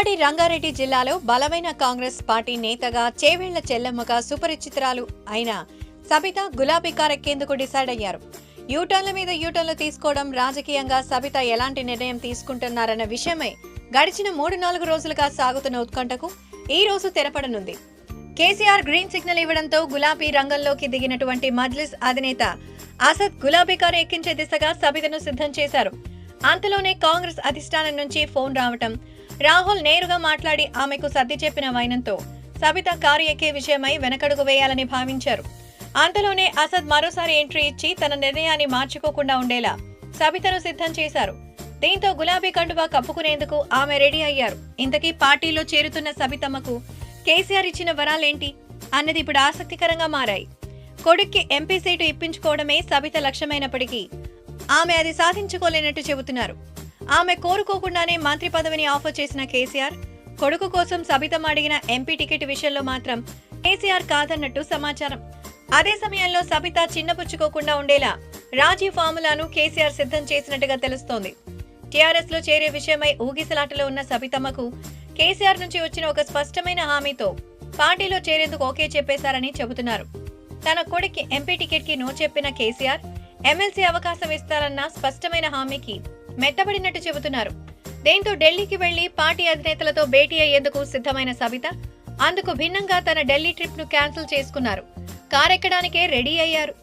ఉమ్మడి రంగారెడ్డి జిల్లాలో బలమైన కాంగ్రెస్ పార్టీ నేతగా చేవేళ్ళ చెల్లమ్మగా సుపరిచితురాలు అయిన సబిత గులాబీ కారెక్కేందుకు డిసైడ్ అయ్యారు. యూటర్న్ల మీద యూటర్న్లు తీసుకోవడం రాజకీయంగా సబిత ఎలాంటి నిర్ణయం తీసుకుంటున్నారన్న విషయమై గడిచిన మూడు నాలుగు రోజులుగా సాగుతున్న ఉత్కంఠకు ఈ రోజు తెరపడనుంది. కేసీఆర్ గ్రీన్ సిగ్నల్ ఇవ్వడంతో గులాబీ రంగంలోకి దిగినటువంటి మజ్లిస్ అధినేత అసద్ గులాబీ కారు ఎక్కించే దిశగా సబితను సిద్ధం చేశారు. అంతలోనే కాంగ్రెస్ అధిష్టానం నుంచి ఫోన్ రావటం రాహుల్ నేరుగా మాట్లాడి ఆమెకు సర్ది చెప్పిన వైనంతో సబిత కారు ఎక్కే విషయమై వెనకడుగు వేయాలని భావించారు. అంతలోనే అసద్ మరోసారి ఎంట్రీ ఇచ్చి తన నిర్ణయాన్ని మార్చుకోకుండా ఉండేలా సబితను సిద్ధం చేశారు. దీంతో గులాబీ కండువా కప్పుకునేందుకు ఆమె రెడీ అయ్యారు. ఇంతకీ పార్టీలో చేరుతున్న సబితమ్మకు కేసీఆర్ ఇచ్చిన వరాలేంటి? అన్నది ఇప్పుడు ఆసక్తికరంగా మారాయి. కొడుక్కి ఎంపీ సీటు ఇప్పించుకోవడమే సబిత లక్ష్యమైనప్పటికీ ఆమె అది సాధించుకోలేనట్టు చెబుతున్నారు. ఆమె కోరుకోకుండానే మంత్రి పదవిని ఆఫర్ చేసిన కేసీఆర్ కొడుకు కోసం సబితం అడిగిన ఎంపీ టికెట్ విషయంలో మాత్రం కేసీఆర్ కాదన్నట్టు సమాచారం. అదే సమయంలో సబిత చిన్నపుచ్చుకోకుండా ఉండేలా రాజీ ఫార్ములాను కేసీఆర్ సిద్ధం చేసినట్టుగా తెలుస్తోంది. టీఆర్ఎస్లో చేరే విషయమై ఊగిసలాటలో ఉన్న సబితమ్మకు కేసీఆర్ నుంచి వచ్చిన ఒక స్పష్టమైన హామీతో పార్టీలో చేరేందుకు ఓకే చెప్పేశారని చెబుతున్నారు. తన కొడుక్కి ఎంపీ టికెట్కి నో చెప్పిన కేసీఆర్ ఎమ్మెల్సీ అవకాశం ఇస్తారన్న స్పష్టమైన హామీకి మెత్తబడినట్టు చెబుతున్నారు. దీంతో ఢిల్లీకి వెళ్ళి పార్టీ అధినేతలతో భేటీ అయ్యేందుకు సిద్ధమైన సబిత అందుకు భిన్నంగా తన ఢిల్లీ ట్రిప్ను క్యాన్సిల్ చేసుకున్నారు. కారెక్కడానికే రెడీ అయ్యారు.